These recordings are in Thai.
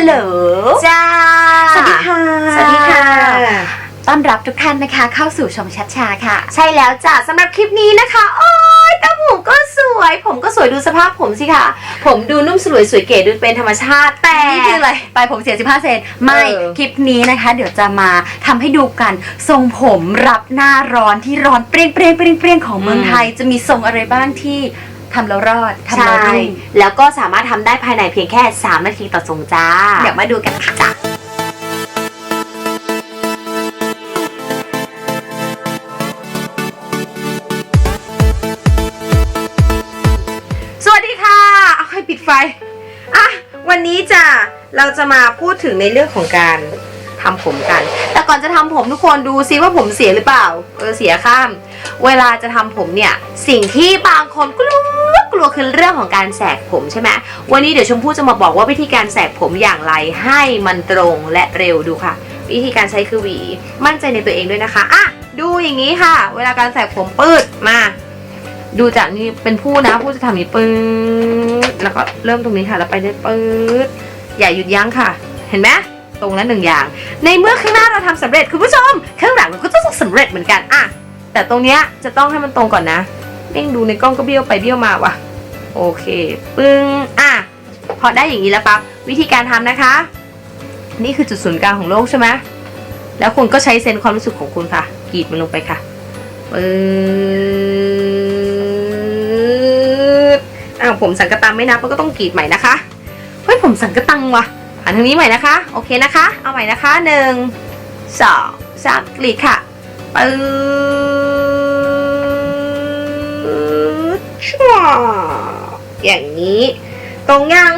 ฮัลโหล จ้า สวัสดีค่ะ สวัสดีค่ะ ต้อนรับทุกท่านนะคะเข้าสู่ชมชัดชาค่ะ ใช่แล้วจ้ะสำหรับคลิปนี้นะคะ โอ้ยตาผมก็สวย ผมก็สวยดูสภาพผมสิค่ะ ผมดูนุ่มสลวยสวยเก๋ดูเป็นธรรมชาติ แต่ นี่คืออะไรปลายผมเสีย15เซนไม่ เออ คลิปนี้นะคะ เดี๋ยวจะมาทำให้ดูกัน ทรงผมรับหน้าร้อนที่ร้อนเปรี้ยงเปรี้ยงเปรี้ยงเปรี้ยงของเมืองไทย จะมีทรงอะไรบ้างที่ ทำแล้วรอดทำใช่แล้วรุ่งแล้วก็สามารถทำได้ภายในเพียงแค่ 3 นาทีต่อทรงจ้า เดี๋ยวมาดูกันค่ะจ้ะสวัสดีค่ะ เอาใครปิดไฟ อะ วันนี้จะเราจะมาพูดถึงในเรื่องของการ ทำผมกัน แต่ก่อนจะทำผมทุกคนดูซิว่าผมเสียหรือเปล่า เออเสียข้าม เวลาจะทำผมเนี่ย สิ่งที่บางคนกลัวกลัวคือเรื่องของการแสกผมใช่ไหมวันนี้เดี๋ยวชมพู่จะมาบอกว่าวิธีการแสกผมอย่างไรให้มันตรงและเร็วดูค่ะ วิธีการใช้คือหวี มั่นใจในตัวเองด้วยนะคะอะดูอย่างนี้ค่ะ เวลาการแสกผมปืดมาดูจากนี่เป็นผู้นะผู้จะทำนี้ปืดแล้วก็เริ่มตรงนี้ค่ะแล้วไปได้ปืดอย่าหยุดยั้งค่ะ เห็นไหม ตรงนั้นหนึ่งอย่าง ในเมื่อข้างหน้าเราทำสำเร็จคุณผู้ชม ข้างหลังเราก็ต้องสำเร็จเหมือนกันอะแต่ตรงเนี้ยจะต้องให้มันตรงก่อนนะเม่งดูในกล้องก็เบี้ยวไปเบี้ยวมาว่ะโอเค ปึ้งอะพอได้อย่างนี้แล้วปั๊บวิธีการทำนะคะ นี่คือจุดศูนย์กลางของโลกใช่ไหมแล้วคุณก็ใช้เซนความรู้สึกของคุณค่ะกรีดมันลงไปค่ะปึ๊ดอ้าวผมสังกตังไม่นับมันก็ต้องกรีดใหม่นะคะเฮ้ยผมสังกตังว่ะ นทางนี้ใหม่นะคะ โอเคนะคะ เอาใหม่นะคะหนึ่งสองสามกรีดค่ะปึ๊ดชั่วอย่างนี้ ตรงยัง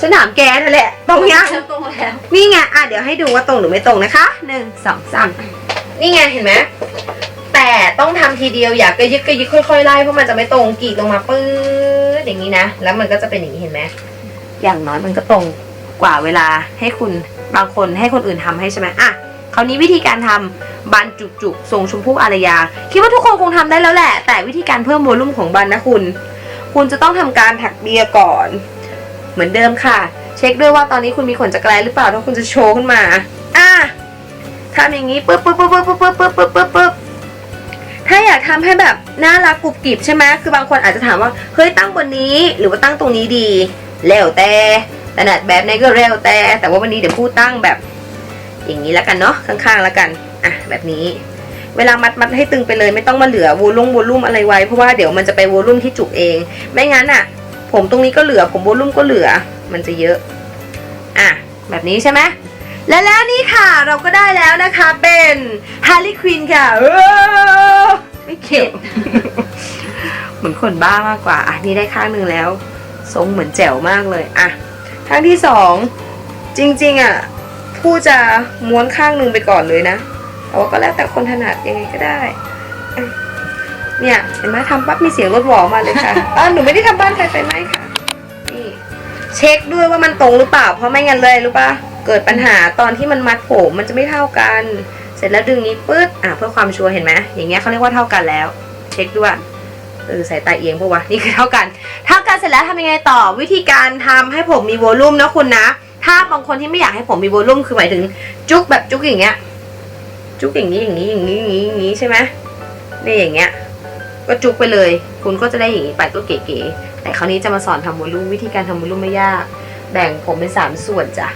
ฉันถามแกนั่นแหละ ตรงยังตรงแล้ว นี่ไง อะ เดี๋ยวให้ดูว่าตรงหรือไม่ตรงนะคะหนึ่งสองสามนี่ไง เห็นไหม แต่ต้องทำทีเดียวอย่ากระยึกกระยึกค่อยๆไล่เพราะมันจะไม่ตรงกรีดลงมาปื๊ดอย่างนี้นะ แล้วมันก็จะเป็นอย่างนี้เห็นไหม อย่างน้อยมันก็ตรงกว่าเวลาให้คุณบางคนให้คนอื่นทำให้ใช่ไหมอะคราวนี้วิธีการทำบันจุกๆทรงชมพู่อารยา คิดว่าทุกคนคงทำได้แล้วแหละ แต่วิธีการเพิ่มโวลุ่มของบันนะคุณ คุณจะต้องทำการถักเบียร์ก่อน เหมือนเดิมค่ะ เช็คด้วยว่าตอนนี้คุณมีขนจักรแร้หรือเปล่าถ้าคุณจะโชว์ขึ้นมา อะทำอย่างนี้ปึ๊บปึ๊บปึ๊บปึ๊บปึ๊บปึ๊บปึ๊บปึ๊บปึ๊บถ้าอยากทำให้แบบน่ารักกรุบกริบใช่ไหมคือบางคนอาจจะถามว่าเฮ้ยตั้งบนนี้หรือว่าตั้งตรงนี้ดี แล้วแต่ขนาดแบบไหนก็แล้วแต่ แต่ว่าวันนี้เดี๋ยวพูดตั้งแบบ อย่างนี้แล้วกันเนาะข้างๆแล้วกันอะแบบนี้ เวลามัดมัดให้ตึงไปเลย ไม่ต้องมาเหลือวอลุ่มวอลุ่มอะไรไว้เพราะว่าเดี๋ยวมันจะไปวอลุ่มที่จุกเอง ไม่งั้นอะ ผมตรงนี้ก็เหลือ ผมวอลุ่มก็เหลือ มันจะเยอะอะแบบนี้ใช่ไหมและแล้วนี่ค่ะเราก็ได้แล้วนะคะเป็นฮาร์ลีควินค่ะไม่เข็ดเหมือนคนบ้ามากกว่า อะนี่ได้ข้างหนึ่งแล้ว ทรงเหมือนแจ๋วมากเลยอะข้างที่สองจริงๆอะผู้จะม้วนข้างหนึ่งไปก่อนเลยนะแต่ว่าก็แล้วแต่คนถนัดยังไงก็ได้อะเนี่ยเห็นไหมทำปั๊บมีเสียงรถหวอมาเลยค่ะอ่าหนูไม่ได้ทำบ้านใครไฟไหม้ค่ะนี่เช็คด้วยว่ามันตรงหรือเปล่า เพราะไม่งั้นเลยรู้ปะเกิดปัญหาตอนที่มันมัดผมมันจะไม่เท่ากัน เสร็จแล้วดึงนี้ปื๊ดอะเพื่อความชัวร์เห็นไหมอย่างเงี้ยเขาเรียกว่าเท่ากันแล้ว เช็คด้วย เออสายตาเอียงพวกวะนี่คือเท่ากัน เท่ากันเสร็จแล้วทำยังไงต่อวิธีการทำให้ผมมีโวลูมนะคุณนะ ถ้าบางคนที่ไม่อยากให้ผมมีโวลูมคือหมายถึงจุกแบบจุกอย่างเงี้ย จุกอย่างนี้อย่างนี้อย่างนี้อย่างนี้อย่างนี้ใช่ไหมนี่อย่างเงี้ย ก็จุกไปเลย คุณก็จะได้อย่างนี้ไปก็เก๋ๆแต่คราวนี้จะมาสอนทำวอลลุ่มวิธีการทำวอลลุ่มไม่ยาก แบ่งผมเป็นสามส่วนจ้ะ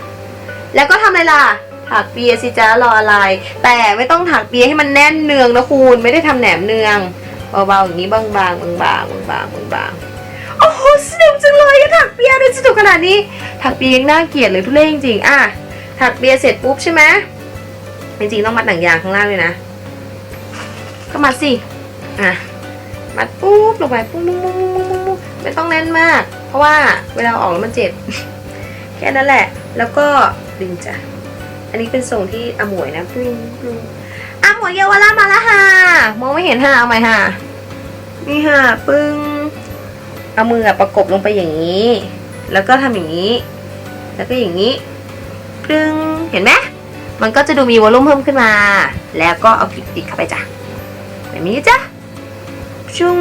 แล้วก็ทำอะไรล่ะถักเปียสิจ้ารออะไร แต่ไม่ต้องถักเปียให้มันแน่นเนืองนะคุณไม่ได้ทำแหนมเนือง เบาๆอย่างนี้บางๆบางๆบางๆบางๆางๆโอ้โหสนุกจังเลยอะถักเปียด้วยสนุกขนาดนี้ ถักเปียยังน่าเกลียดเลยทุเรศจริงๆอะถักเปียเสร็จปุ๊บใช่ไหมจริงๆต้องมัดหนังยางข้างล่างเลยนะก็มัดสิอะมัดปุ๊บลงไปปุ๊บปุ๊บปุ๊บปุ๊บปุ๊บปุ๊บไม่ต้องแน่นมาก เพราะว่าเวลาออกแล้วมันเจ็บแค่นั้นแหละ แล้วก็ดึงจ้ะอันนี้เป็นทรงที่อมวยนะปรุงปรุง อาหมวยเยาวราชมาแล้วค่ะ มองไม่เห็นค่ะเอาใหม่ค่ะนี่ค่ะปึ้ง เอามือประกบลงไปอย่างนี้ แล้วก็ทำอย่างนี้ แล้วก็อย่างนี้ปึ้ง เห็นไหมมันก็จะดูมีวอลลุ่มเพิ่มขึ้นมา แล้วก็เอากิบติดเข้าไปจ้ะแบบนี้จ้ะชุง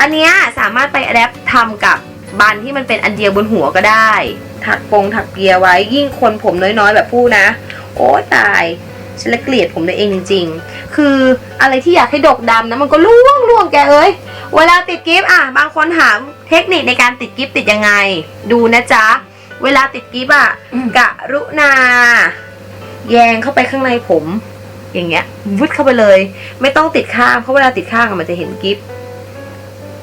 อันนี้สามารถไปแอดทำกับบันที่มันเป็นอันเดียวบนหัวก็ได้ ถักปงถักเปียไว้ยิ่งคนผมน้อยๆ แบบผู้นะ โอ้ตาย ฉันละเกลียดผมตัวเองจริง ๆ คืออะไรที่อยากให้ดกดำนะมันก็ล่วงล่วงแกเอ้ย เวลาติดกิฟต์อะบางคนถามเทคนิคในการติดกิฟต์ติดยังไง ดูนะจ๊ะ เวลาติดกิฟต์อะอืมกะรุณา แยงเข้าไปข้างในผม อย่างเงี้ยวุดเข้าไปเลย ไม่ต้องติดข้างเพราะเวลาติดข้างอะมันจะเห็นกิฟต์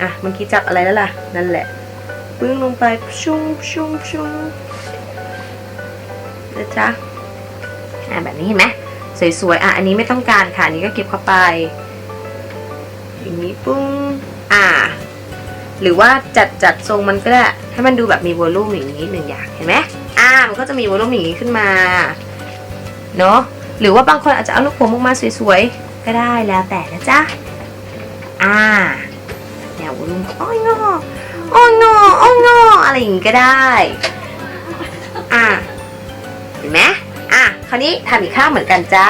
อะเมันคิดจับอะไรแล้วล่ะ นั่นแหละปึ้งลงไปชุ่มชุ่มชุ่มนะจ๊ะอะแบบนี้เห็นไหม สวยๆ อะ อันนี้ไม่ต้องการค่ะอันนี้ก็เก็บเข้าไป อย่างนี้ปุ้ง อ่า หรือว่าจัดจัดทรงมันก็ได้ ให้มันดูแบบมีวอลลุ่มอย่างนี้หนึ่งอย่าง เห็นไหมอ่า มันก็จะมีวอลลุ่มอย่างนี้ขึ้นมา เนาะ หรือว่าบางคนอาจจะเอาลูกผมออกมาสวยๆ ก็ได้แล้วแต่นะจ๊ะ อ่า แนววอลลุ่มอ้อยงออ้อยงออ้อยงออะไรอย่างงี้ก็ได้ อ่า เห็นไหม อะคราวนี้ทำอีกข้างเหมือนกันจ้า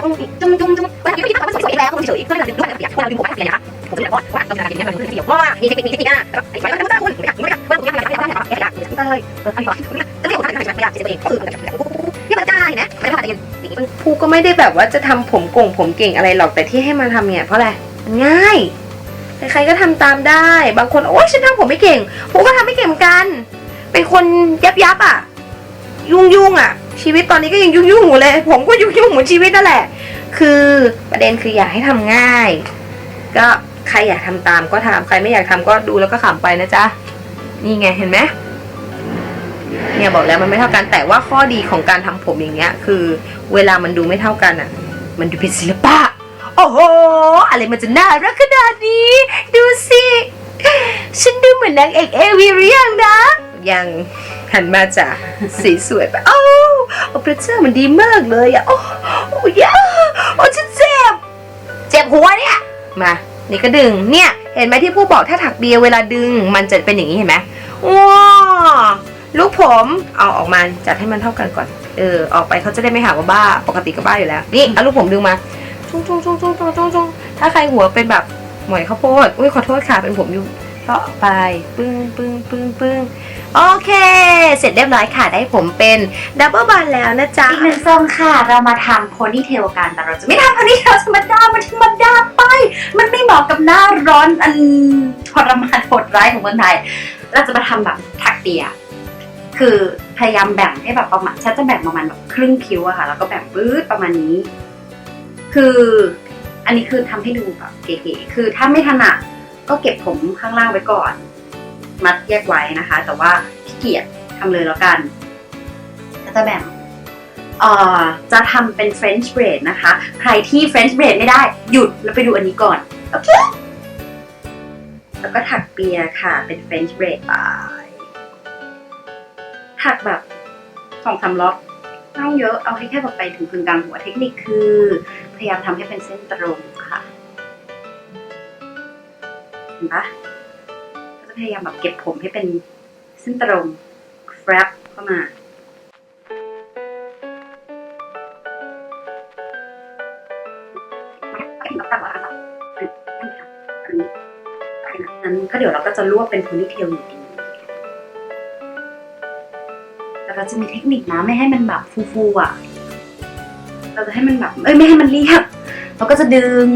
จุ้มจุ้มจุ้มจุ้มเวลาที่ทำมันสวยแล้วก็เฉยๆก็เลยดึงด้วยแบบอยากเวลาดึงผมแบบนี้นะคะผมจะแบบว่าว่าต้องการอย่างนี้มันคือเสียวว่ามีเทคนิคมีเทคนิคนะไอ้ฝ่ายก็จะคุณอยากอยากว่าผมอยากอยากอยากอยากอยากอยากเลยเออไอ้ฝ่ายจะเรียกว่าทำอะไรอยากจะเองคือที่มันได้นะไม่ได้อย่างนี้ผู้ก็ไม่ได้แบบว่าจะทำผมโก่งผมเก่งอะไรหรอกแต่ที่ให้มาทำเนี่ยเพราะอะไรมันง่ายใครๆก็ทำตามได้ บางคนโอ๊ยฉันทำผมไม่เก่ง ผมก็ทำไม่เก่งเหมือนกัน เป็นคนยับยับอะ ยุ่งยุ่งอะ ชีวิตตอนนี้ก็ยังยุ่งยุ่งๆอยู่เลย ผมก็ยุ่งยุ่งๆเหมือนชีวิตนั่นแหละ คือประเด็นคืออยากให้ทำง่าย ก็ใครอยากทำตามก็ทำใครไม่อยากทำก็ดูแล้วก็ขำไปนะจ๊ะ นี่ไงเห็นไหมเนี่ยบอกแล้วมันไม่เท่ากันแต่ว่าข้อดีของการทำผมอย่างเงี้ย คือ เวลามันดูไม่เท่ากันอะ มันดูเป็นศิลปะ โอ้โหอะไรมันจะน่ารักขนาดนี้ ดูสิฉันดูเหมือนนางเอกเอวีหรือยังนะ ยังหันมาจ้ะสีสวยไปโอ้ โอ้พระเจ้ามันดีมากเลยอะ โอ้โอ้ยาโอ้ฉันเจ็บ เจ็บหัวเนี่ย มา นี่ก็ดึง เนี่ย เห็นไหมที่ผู้บอกถ้าถักเบียร์เวลาดึง มันจะเป็นอย่างนี้เห็นไหมว้าลูกผม เอาออกมาจัดให้มันเท่ากันก่อน เออ ออกไปเขาจะได้ไม่หาว่าบ้า ปกติก็บ้าอยู่แล้ว นี่เอาลูกผมดึงมาจุ้งจุ้งจุ้งจุ้งจุ้งจุ้งจุ้งถ้าใครหัวเป็นแบบหมอยข้าวโพด อุ้ยขอโทษค่ะ เป็นผมอยู่ เลาะไปปึ้งปึ้งปึ้งปึ้งโอเค เสร็จเรียบร้อยค่ะได้ผมเป็นดับเบิลบันแล้วนะจ๊ะ อีกหนึ่งทรงค่ะ เรามาทำโพนี่เทลกันแต่เราจะไม่ทำโพนี่เทลธรรมดา มันธรรมดาไป มันไม่เหมาะกับหน้าร้อนอันทรมานโหดร้ายของเมืองไทย เราจะมาทำแบบถักเปียคือพยายามแบ่งให้แบบประมาณฉันจะแบ่งประมาณแบบครึ่งคิ้วอะค่ะ แล้วก็แบ่งปื๊ดประมาณนี้ คืออันนี้คือทำให้ดูแบบเก๋ๆคือถ้าไม่ถนัด ก็เก็บผมข้างล่างไว้ก่อน มัดแยกไว้นะคะ แต่ว่าขี้เกียจทำเลยแล้วกัน ก็จะแบ่งเอ่อจะทำเป็น French braid นะคะ ใครที่ French braid ไม่ได้หยุดแล้วไปดูอันนี้ก่อน โอเค แล้วก็ถักเปียค่ะ เป็น French braid ไป ถักแบบสองสามรอบไม่ต้องเยอะ เอาให้แค่แบบไปถึงกึ่งกลางหัว เทคนิคคือ พยายามทำให้เป็นเส้นตรงค่ะ เห็นปะก็จะพยายามแบบเก็บผมให้เป็นเส้นตรง wrap เข้ามา นั้นก็เดี๋ยวเราก็จะลวกเป็นโพนิเทลอยู่ดีแต่เราจะมีเทคนิคนะไม่ให้มันแบบฟูๆอะ เราจะให้มันแบบเอ้ยไม่ให้มันเรียบ เราก็จะดึง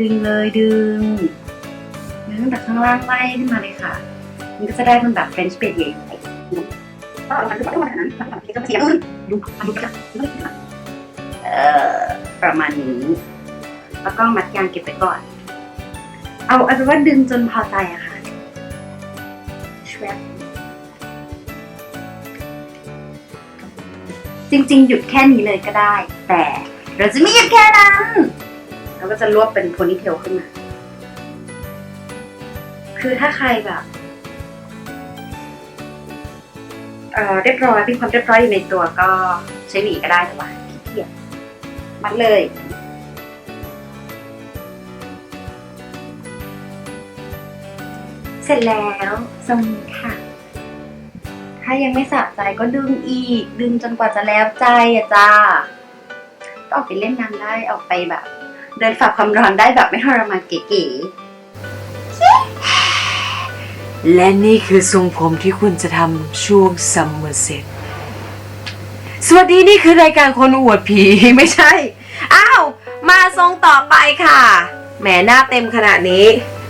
ดึงเลยดึง ตั้งแต่ข้างล่างไล่ขึ้นมาเลยค่ะ มันก็จะได้เป็นแบบเฟรนช์เบดใหญ่ๆก็เอามันดูก่อนนั้นมันก็เสียอื่นดูมันดูเอ่อประมาณนี้ แล้วก็มัดยางเก็บไว้ก่อน เอาเอาเป็นว่าดึงจนพอใจอะค่ะชวบจริง ๆ หยุดแค่นี้เลยก็ได้ แต่เราจะไม่หยุดแค่นั้นเราก็จะรวบเป็นโพนิเทลขึ้นมา คือถ้าใครแบบเรียบร้อยมีความเรียบร้อยอยู่ในตัวก็ใช้หวีก็ได้แต่ว่าขี้เกียจมัดเลยเสร็จแล้วทรงนี้ค่ะ ถ้ายังไม่สะใจก็ดึงอีก ดึงจนกว่าจะแล้วใจอะจ้า ก็ออกไปเล่นน้ำได้ ออกไปแบบ เดินฝ่าความร้อนได้แบบไม่ทรมานเก๋ๆ และนี่คือทรงผมที่คุณจะทำช่วงซัมเมอร์เซ็ตสวัสดีนี่คือรายการคนอวดผีไม่ใช่ อ้าว มาทรงต่อไปค่ะ แหมหน้าเต็มขนาดนี้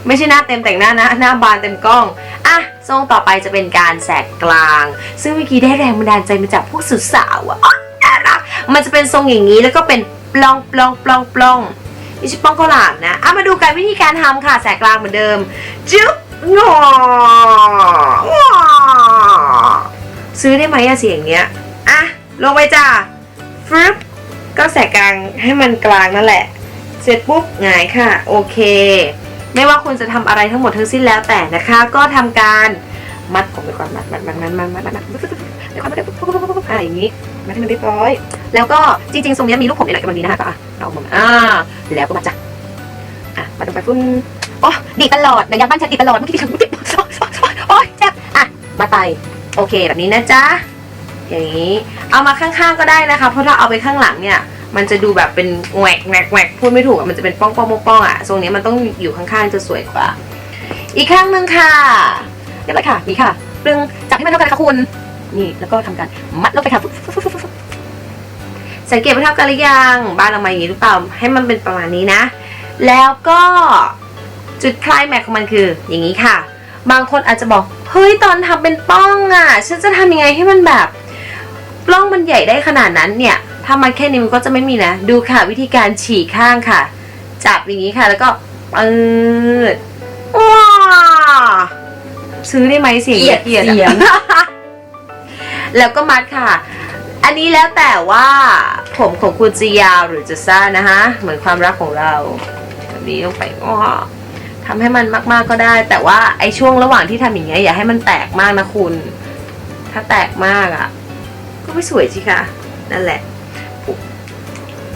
ไม่ใช่หน้าเต็มแต่งหน้านะ หน้าบานเต็มกล้อง อะ ทรงต่อไปจะเป็นการแสกกลาง ซึ่งเมื่อกี้ได้แรงบันดาลใจมาจากพวกสุดสาวอะน่ารักมันจะเป็นทรงอย่างนี้แล้วก็เป็นปล้องปล้องปล้องปล้องนี่ชื่ป้องข้าวหลามนะอะมาดูกันวิธีการทำค่ะแสกกลางเหมือนเดิมจึ๊บ งอซื้อได้ไหมอะเสียงเนี้ย อะ ลงไปจ้าฟึบก็แสกกลางให้มันกลางนั่นแหละ เสร็จปุ๊บหงายค่ะ โอเค ไม่ว่าคุณจะทำอะไรทั้งหมดทั้งสิ้นแล้วแต่นะคะ ก็ทำการมัดผมไปก่อนมัดมัดมัดมัดมัดมัดมัดอะไรอย่างนี้มัดให้มันเรียบร้อย แล้วก็จริงๆทรงนี้มีลูกผมในหลายกรณีนะคะก็อะเอามาอ่าแล้วก็มาจ้ะอะมาตรงไปฟุ้ง โอ้ดีตลอดเดี๋ยวยางบ้านฉันดีตลอดเมื่อกี้ฉันติดโอ้ยเจ็บอะมาไปโอเคแบบนี้นะจ๊ะอย่างนี้เอามาข้างๆก็ได้นะคะ เพราะถ้าเอาไปข้างหลังเนี่ย มันจะดูแบบเป็นแหวกแหวกแหวกพูดไม่ถูกมันจะเป็นป้องป้องป้องป้องอะทรงนี้มันต้องอยู่ข้างๆจะสวยกว่า อีกข้างหนึ่งค่ะเรียบร้อยค่ะนี่ค่ะปรึงจับให้มันเท่ากันนะคะคุณนี่แล้วก็ทำการมัดลงไปค่ะสังเกตว่าเท่ากันหรือยังบ้านเรามาอย่างนี้หรือเปล่าให้มันเป็นประมาณนี้นะ แล้วก็ จุดคลายแม็กซ์ของมันคือ อย่างนี้ค่ะ บางคนอาจจะบอก เฮ้ยตอนทำเป็นป้องอะ ฉันจะทำยังไงให้มันแบบปล้องมันใหญ่ได้ขนาดนั้นเนี่ย ถ้ามันแค่นี้มันก็จะไม่มีนะ ดูค่ะวิธีการฉีกข้างค่ะ จับอย่างนี้ค่ะ แล้วก็ปืดว้าซื้อได้ไหมเสียงเกลียดเกลียดเสียงอะแล้วก็มัดค่ะ อันนี้แล้วแต่ว่าผมของคุณจะยาวหรือจะสั้นนะคะ เหมือนความรักของเราแบบนี้ลงไปว้า ทำให้มันมาก ๆก็ได้ แต่ว่าไอ้ช่วงระหว่างที่ทำอย่างเงี้ยอย่าให้มันแตกมากนะคุณ ถ้าแตกมากอะ่ะ ก็ไม่สวยสิคะนั่นแหละ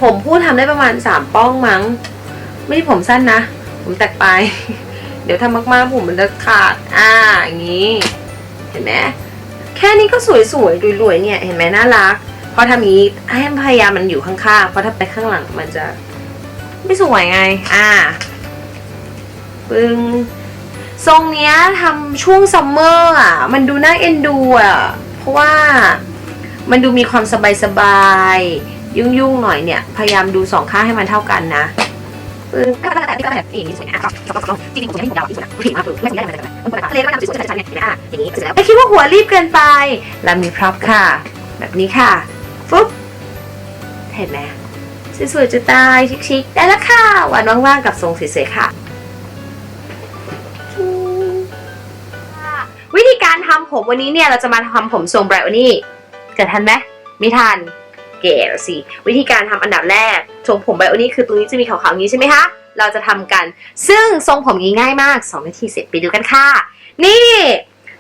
ผมพูดทำได้ประมาณสามป้องมั้ง ไม่ใช่ผมสั้นนะ ผมแตกไปลายเดี๋ยวทำมากๆผมมันจะขาดอ่าอย่างนี้ เห็นไหมแค่นี้ก็สวยๆรวยๆเนี่ย เห็นไหมน่ารักพอทำอย่างนี้ให้พยายามมันอยู่ข้างๆเพราะถ้าไปข้างหลังมันจะ ไม่สวยไง อ่า ปึ้งทรงเนี้ยทำช่วงซัมเมอร์อะ มันดูน่าเอ็นดูอะ เพราะว่ามันดูมีความสบายๆยุ่งๆหน่อยเนี่ย พยายามดูสองข้างให้มันเท่ากันนะปึ้งก็แต่ที่ก็แบบอย่างนี้สวยนะจริงๆผมจะให้ผมยาวที่สุดนะผิดมากเลยไม่สวยได้เลยทะเลก็ทำสวยๆชัดๆเนี่ยเห็นไหมอะอย่างนี้เสร็จแล้วไม่คิดว่าหัวรีบเกินไปแล้วมีพร็อพค่ะ แบบนี้ค่ะฟุ๊บเห็นไหมสวยๆจะตายชิคๆได้แล้วค่ะหวานว่างๆกับทรงสวยๆค่ะ วันนี้เนี่ยเราจะมาทำผมทรงไบรโอนี่เกิดทันไหมไม่ทันเก๋สิวิธีการทำอันดับแรกทรงผมไบโอนี่คือตรงนี้จะมีขาวๆอย่างนี้ใช่ไหมคะเราจะทำกัน ซึ่งทรงผมนี้ง่ายมาก 2 นาทีเสร็จไปดูกันค่ะ นี่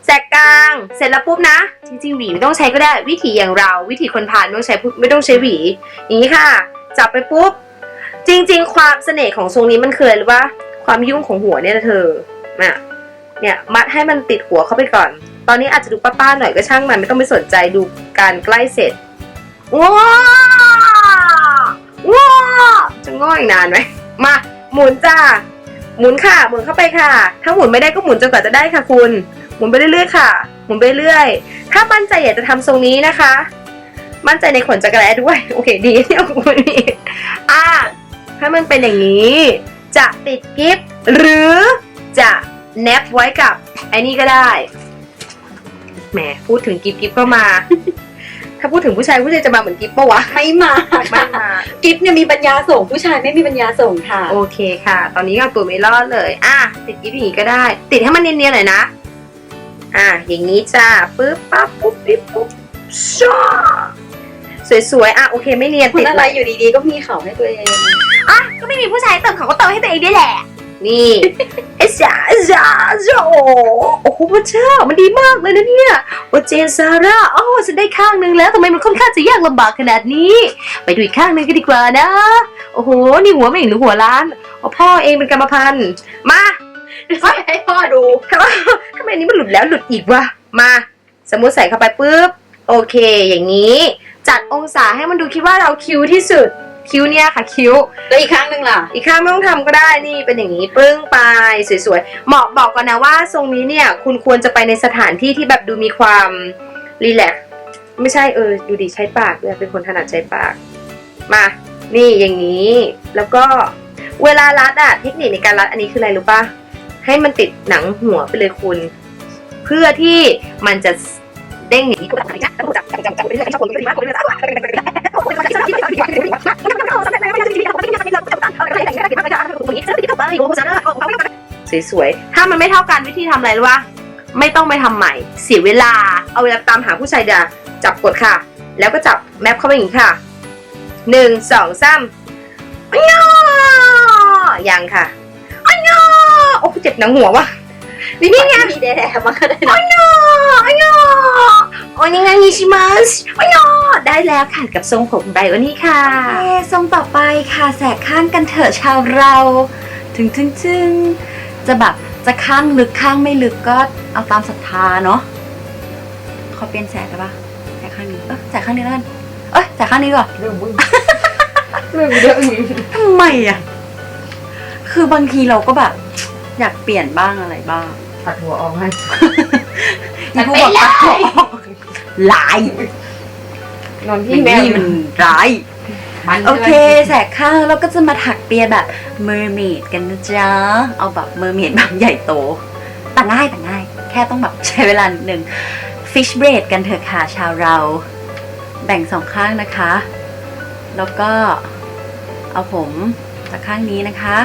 แสกกลางเสร็จแล้วปุ๊บนะ จริงๆหวีไม่ต้องใช้ก็ได้วิธีอย่างเรา วิธีคนผ่านไม่ต้องใช้ไม่ต้องใช้หวี อย่างนี้ค่ะ จับไปปุ๊บ จริง ๆ ความเสน่ห์ของทรงนี้มันคืออะไรรู้ปะความยุ่งของหัวเนี่ยนะเธอน่ะเนี่ยมัดให้มันติดหัวเข้าไปก่อน ตอนนี้อาจจะดูป้าๆหน่อยก็ช่างมันไม่ต้องไปสนใจดูการใกล้เสร็จว้าวว้าจะง่อยนานไหมมาหมุนจ้าหมุนค่ะ หมุนเข้าไปค่ะ ถ้าหมุนไม่ได้ก็หมุนจนกว่าจะได้ค่ะคุณ หมุนไปเรื่อยๆค่ะ หมุนไปเรื่อยถ้ามั่นใจอยากจะทำทรงนี้นะคะ มั่นใจในขนจักรแร้ด้วย โอเคดีที่เอาคุณนี่อะถ้ามันเป็นอย่างนี้ จะติดกิฟต์หรือจะแนบไว้กับไอ้นี่ก็ได้ แหมพูดถึงกิฟต์กิฟต์ก็มา ถ้าพูดถึงผู้ชายผู้ชายจะมาเหมือนกิฟต์ปะวะไม่มาไม่มากิฟเนี่ยมีปัญญาส่งผู้ชายไม่มีปัญญาส่งค่ะ โอเคค่ะ ตอนนี้เอาตัวไม่รอดเลย อะติดกิฟต์อย่างนี้ก็ได้ ติดให้มันเนียนๆหน่อยนะ อะอย่างนี้จ้าปึ๊บปั๊บปุ๊บปิ๊บปุ๊บช้าสวยๆอะโอเคไม่เนียนคุติณดอะไรไว้อยู่ดีๆ ก็มีเขาให้ตัวเอง ก็ไม่มีผู้ชายเติมเขาก็เติมให้ตัวเองด้วยแหละ นี่เอ้จ้าจ้าจ้าโอ้โหโอ้โหพระเจ้ามันดีมากเลยนะเนี่ยโอเจนซาร่าอ๋อฉันได้ข้างนึงแล้วทำไมมันค่อนข้างจะยากลำบากขนาดนี้ ไปดูอีกข้างนึงกันดีกว่านะ โอ้โห นี่หัวไม่เห็นหรือหัวล้านอ๋อพ่อเองเป็นกรรมพันธุ์มาให้พ่อดูทำไมทำไมอันนี้มันหลุดแล้วหลุดอีกวะมา สมมุติใส่เข้าไปปุ๊บโอเค อย่างนี้ จัดองศาให้มันดูคิดว่าเราคิ้วที่สุด คิ้วเนี่ยค่ะคิ้ว แล้วอีกครั้งหนึ่งล่ะ อีกข้างไม่ต้องทำก็ได้นี่เป็นอย่างนี้ปึ้งไปสวยๆเหมาะบอกก่อนนะว่าทรงนี้เนี่ยคุณควรจะไปในสถานที่ที่แบบดูมีความรีแลกซ์ไม่ใช่เออดูดิใช้ปากด้วยเป็นคนถนัดใช้ปาก มา นี่อย่างนี้ แล้วก็เวลารัดอะเทคนิคในการรัดอันนี้คืออะไรรู้ปะให้มันติดหนังหัวไปเลยคุณ เพื่อที่มันจะเด้งอย่างนี้ก็แด้นะจัจัจัไปเรื่อยชอบคนเรื่มากคนเรื่อาวสวยๆถ้ามันไม่เท่ากันวิธีทำอะไรรู้ป่ะไม่ต้องไปทำใหม่เสียเวลาเอาเวลาตามหาผู้ชายเดาจับกดค่ะ แล้วก็จับแมปเข้าไปอย่างนี้ค่ะหนึ่งสองสามอัยอยังค่ะอัยอโอ้เจ็บหนังหัวว่ะ นี่นี่ไงมีแดดมาก็ได้นะอ้ยอ้ยโอ้ยยังไงนิชิมัสอ้ยได้แล้วค่ะกับทรงผมไบโอนี่ค่ะเอ๊ะทรงต่อไปค่ะแสกข้างกันเถอะชาวเรา ถึงถึงถึงจะแบบจะข้างลึกข้างไม่ลึกก็เอาตามศรัทธาเนาะขอเปลี่ยนแสกได้ปะแสกข้างนี้เออแสกข้างนี้แล้วกันเอ้ยแสกข้างนี้ดีกว่าเรื่องมึงเรื่องเยอะอย่างนี้ทำไมอะคือบางทีเราก็แบบ อยากเปลี่ยนบ้างอะไรบ้างผัดหัวออกให้ อีผู้บอกว่าลายนอนอที่ย่างแม่นี้มันร้าย มันโอเคแสกข้างแล้วก็จะมาถักเปียแบบเมอร์เมดกันนะจ๊ะ เอาแบบเมอร์เมดแบบใหญ่โต แต่ง่ายแต่ง่าย แค่ต้องแบบใช้เวลานิดนึงฟิชเบรดกันเถอะค่ะชาวเรา แบ่งสองข้างนะคะ แล้วก็เอาผมจากข้างนี้นะคะ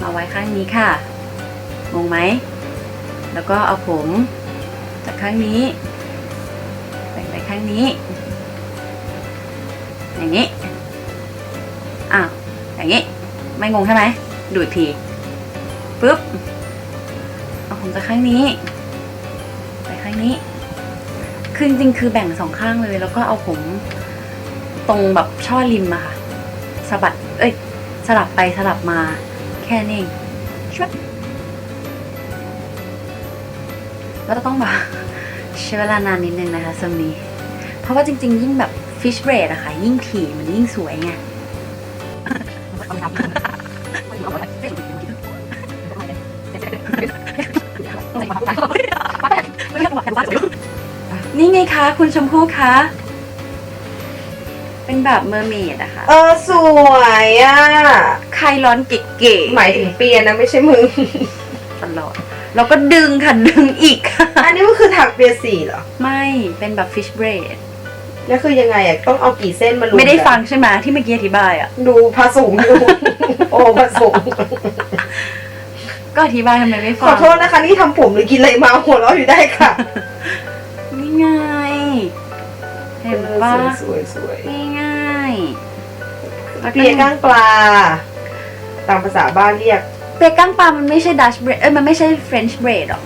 มาไว้ข้างนี้ค่ะ งงไหม แล้วก็เอาผมจากข้างนี้แบ่งไปข้างนี้ อย่างนี้ อ้าว อย่างนี้ ไม่งงใช่ไหม ดูอีกทีปุ๊บ เอาผมจากข้างนี้ ไปข้างนี้คือจริงๆคือแบ่งสองข้างเลย แล้วก็เอาผมตรงแบบช่อริมอะค่ะสะบัด เอ้ย สลับไปสลับมาแค่นี้เองชว บแล้วก็ต้องแบบใช้เวลานานนิดนึงนะคะทรงนี้ เพราะว่าจริง ๆ ยิ่งแบบฟิชเบรดอะค่ะ ยิ่งถี่มันยิ่งสวยไงนี่ไงคะ คุณชมพู่คะ เป็นแบบเมอร์เมดอะค่ะ เออสวยอะ ใครร้อนเก๋ๆหมายถึงเปียนะไม่ใช่มึง ตลอด แล้วก็ดึงค่ะ ดึงอีกค่ะ อันนี้ก็คือถักเปียสีเหรอ ไม่เป็นแบบฟิชเบรดแล้วคือยังไงอะต้องเอากี่เส้นมารวมไม่ได้กันฟังใช่ไหมที่เมื่อกี้อธิบายอะดูผสมอยู่โอ้ผสมก็อธิบายทำไมไม่ขฟังอโทษนะคะ นี่ทำผมหรือกินอะไรมาหัวเราะอยู่ได้ค่ะนี่ไงเห็นปะสวยสวยนี่ง่ายแล้วเปียก้างปลา ตามภาษาบ้านเรียก เปียก้างปลามันไม่ใช่ดัชเบรดเอ้ยมันไม่ใช่เฟรนช์เบรดหรอก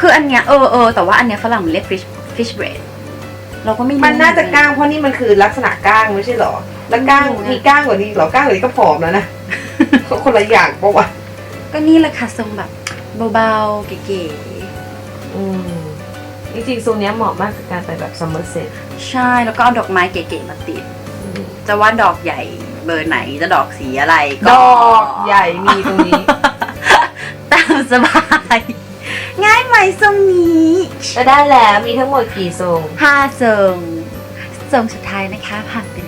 คืออันเนี้ยเออเออแต่ว่าอันเนี้ยฝรั่งมันเรียกฟิชฟิชเบรดเราก็ไม่รู้มันน่าจะก้างเพราะนี่มันคือลักษณะก้างไม่ใช่เหรอ แล้วก้างมีก้างกว่านี้เหรอก้างกว่านี้ก็ผอมแล้วนะคนละอย่างปะวะก็นี่แหละค่ะทรงแบบเบาๆเก๋อืมจริงๆทรงเนี้ยเหมาะมากกับการไปแบบซัมเมอร์เซ็ตๆใช่แล้วก็เอาดอกไม้เก๋ๆมาติด จะว่าดอกใหญ่ เบอร์ไหนจะดอกสีอะไรดก็อกใหญ่มีตรงนี้ ตามสบาย ง่ายไหมทรงนี้ก็ได้แล้วมีทั้งหมดกี่ทรง ห้าทรงทรงสุดท้ายนะคะผ่านไปแล้ว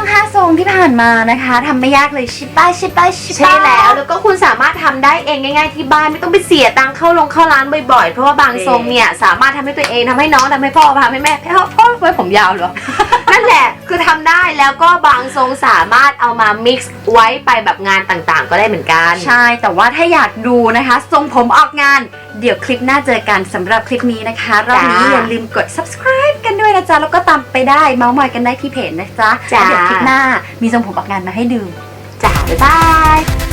ทรงห้าทรงที่ผ่านมานะคะทำไม่ยากเลยชิป้าชิป้าชิป้า ใช่แล้วแล้วก็คุณสามารถทำได้เองง่าย ๆ ที่บ้านไม่ต้องไปเสียตังค์เข้าลงเข้าร้านบ่อยๆ เพราะว่าบางทรงเนี่ยสามารถทำให้ตัวเองทำให้น้องทำให้พ่อทำให้แม่พ่อพ่อไว้ผมยาวเหรอ นั่นแหละคือทำได้แล้วก็บางทรงสามารถเอามา mix ไว้ไปแบบงานต่างๆ ก็ได้เหมือนกัน ใช่แต่ว่าถ้าอยากดูนะคะ ทรงผมออกงาน เดี๋ยวคลิปหน้าเจอกันสำหรับคลิปนี้นะคะรอบนี้จ้าอย่าลืมกด subscribe กันด้วยนะจ๊ะ แล้วก็ตามไปได้เมาส์มอยกันได้ที่เพจนะจ๊ะจ้าแล้วเดี๋ยวคลิปหน้ามีทรงผมออกงานมาให้ดูจ้าบ๊ายบาย